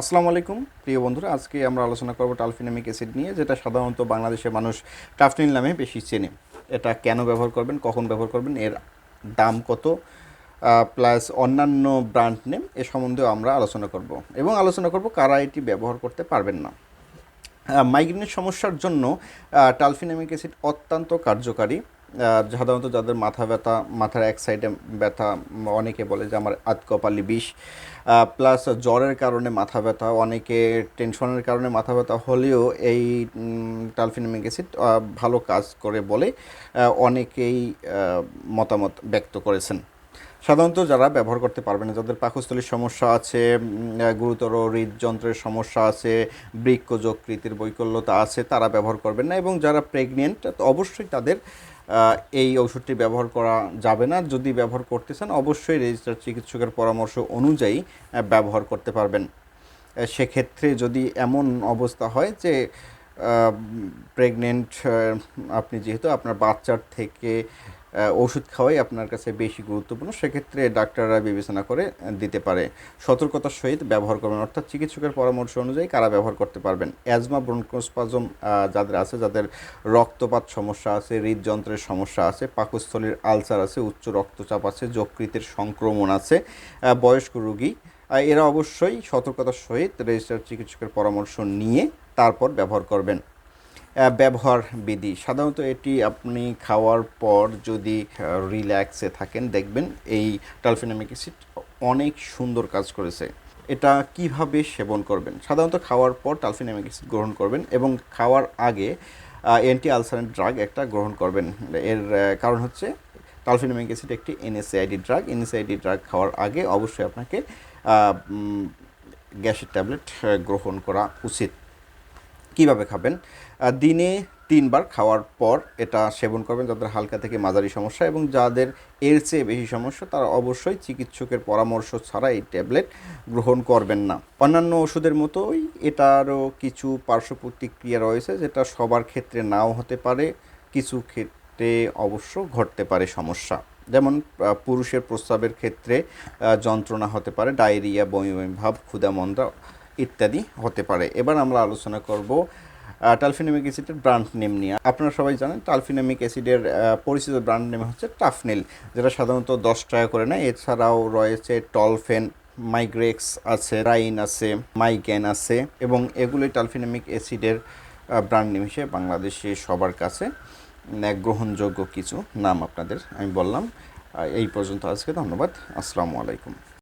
আসসালামু আলাইকুম। প্রিয় বন্ধুরা, আজকে আমরা আলোচনা করব টালফিনামিক অ্যাসিড নিয়ে, যেটা সাধারণত বাংলাদেশের মানুষ টাফনিল নামে বেশি চেনে। এটা কেন ব্যবহার করবেন, কখন ব্যবহার করবেন, এর দাম কত প্লাস অন্যান্য ব্র্যান্ড নেম, এ সম্বন্ধেও আমরা আলোচনা করব। এবং আলোচনা করব কারা এটি ব্যবহার করতে পারবেন না। মাইগ্রেনের সমস্যার জন্য টালফিনামিক অ্যাসিড অত্যন্ত কার্যকারী। সাধারণত যাদের মাথা ব্যথা, মাথার এক সাইডে ব্যথা, অনেকে বলে যে আমার আত কপালি বিষ প্লাস জ্বরের কারণে মাথা ব্যথা, অনেকে টেনশনের কারণে মাথা ব্যথা হলেও এই টালফিনামিক অ্যাসিড ভালো কাজ করে বলে অনেকেই মতামত ব্যক্ত করেছেন। সাধারণত যারা ব্যবহার করতে পারবে না, যাদের পাকস্থলীর সমস্যা আছে গুরুতর হৃদযন্ত্রের সমস্যা আছে, বৃক্ক যকৃতির বৈকল্যতা আছে, তারা ব্যবহার করবেন না এবং যারা প্রেগনেন্ট অবশ্যই তাদের এই ওষুধটি ব্যবহার করা যাবে না। যদি ব্যবহার করতে চান, অবশ্যই রেজিস্টার চিকিৎসকের পরামর্শ অনুযায়ী ব্যবহার করতে পারবেন। সেক্ষেত্রে যদি এমন অবস্থা হয় যে প্রেগনেন্ট আপনি যেহেতু আপনার বাচ্চার থেকে ওষুধ খাওয়াই আপনার কাছে বেশি গুরুত্বপূর্ণ। সেক্ষেত্রে ডাক্তাররা বিবেচনা করে দিতে পারে। সতর্কতার সহিত ব্যবহার করবেন, অর্থাৎ চিকিৎসকের পরামর্শ অনুযায়ী কারা ব্যবহার করতে পারবেন। অ্যাজমা ব্রঙ্কোস্পাজম যাদের আছে, যাদের রক্তপাত সমস্যা আছে, হৃদযন্ত্রের সমস্যা আছে, পাকস্থলীর আলসার আছে, উচ্চ রক্তচাপ আছে, যকৃতের সংক্রমণ আছে বয়স্ক রোগী এরা অবশ্যই সতর্কতার সহিত রেজিস্টার চিকিৎসকের পরামর্শ নিয়ে তারপর ব্যবহার করবেন। ব্যবহার বিধি। সাধারণত এটি আপনি খাওয়ার পর যদি রিল্যাক্সে থাকেন, দেখবেন এই টালফিনামিক অ্যাসিড অনেক সুন্দর কাজ করেছে। এটা কীভাবে সেবন করবেন? সাধারণত খাওয়ার পর টালফিনামিক অ্যাসিড গ্রহণ করবেন এবং খাওয়ার আগে অ্যান্টি আলসারেন্ট ড্রাগ একটা গ্রহণ করবেন। এর কারণ হচ্ছে টালফিনামিক অ্যাসিড একটি এনএসএআইডি ড্রাগ এনএসএআইডি ড্রাগ খাওয়ার আগে অবশ্যই আপনাকে গ্যাসের ট্যাবলেট গ্রহণ করা উচিত। কীভাবে খাবেন? দিনে তিনবার খাওয়ার পর এটা সেবন করবেন যাদের হালকা থেকে মাঝারি সমস্যা এবং যাদের এর চেয়ে বেশি সমস্যা তারা অবশ্যই চিকিৎসকের পরামর্শ ছাড়া এই ট্যাবলেট গ্রহণ করবেন না। অন্যান্য ওষুধের মতোই এটারও কিছু পার্শ্ব প্রতিক্রিয়া রয়েছে যেটা সবার ক্ষেত্রে নাও হতে পারে, কিছু ক্ষেত্রে অবশ্য ঘটতে পারে সমস্যা। যেমন পুরুষের প্রস্রাবের ক্ষেত্রে যন্ত্রণা হতে পারে, ডায়রিয়া, বমি বমি ভাব, ক্ষুধামন্দা ইত্যাদি হতে পারে। এবার আমরা আলোচনা করব টালফিনামিক অ্যাসিডের ব্র্যান্ড নেম নিয়ে। আপনারা সবাই জানেন টালফিনামিক অ্যাসিডের পরিচিত ব্র্যান্ড নেম হচ্ছে টাফনেল, যেটা সাধারণত দশ টাকা করে নেয়। এছাড়াও রয়েছে টলফেন, মাইগ্রেক্স আছে, রাইন আছে, মাইগ্যান আছে, এবং এগুলোই টালফিনামিক অ্যাসিডের ব্র্যান্ড নেম হিসেবে বাংলাদেশে সবার কাছে গ্রহণযোগ্য কিছু নাম আপনাদের আমি বললাম। এই পর্যন্ত আজকে, ধন্যবাদ। আসসালামু আলাইকুম।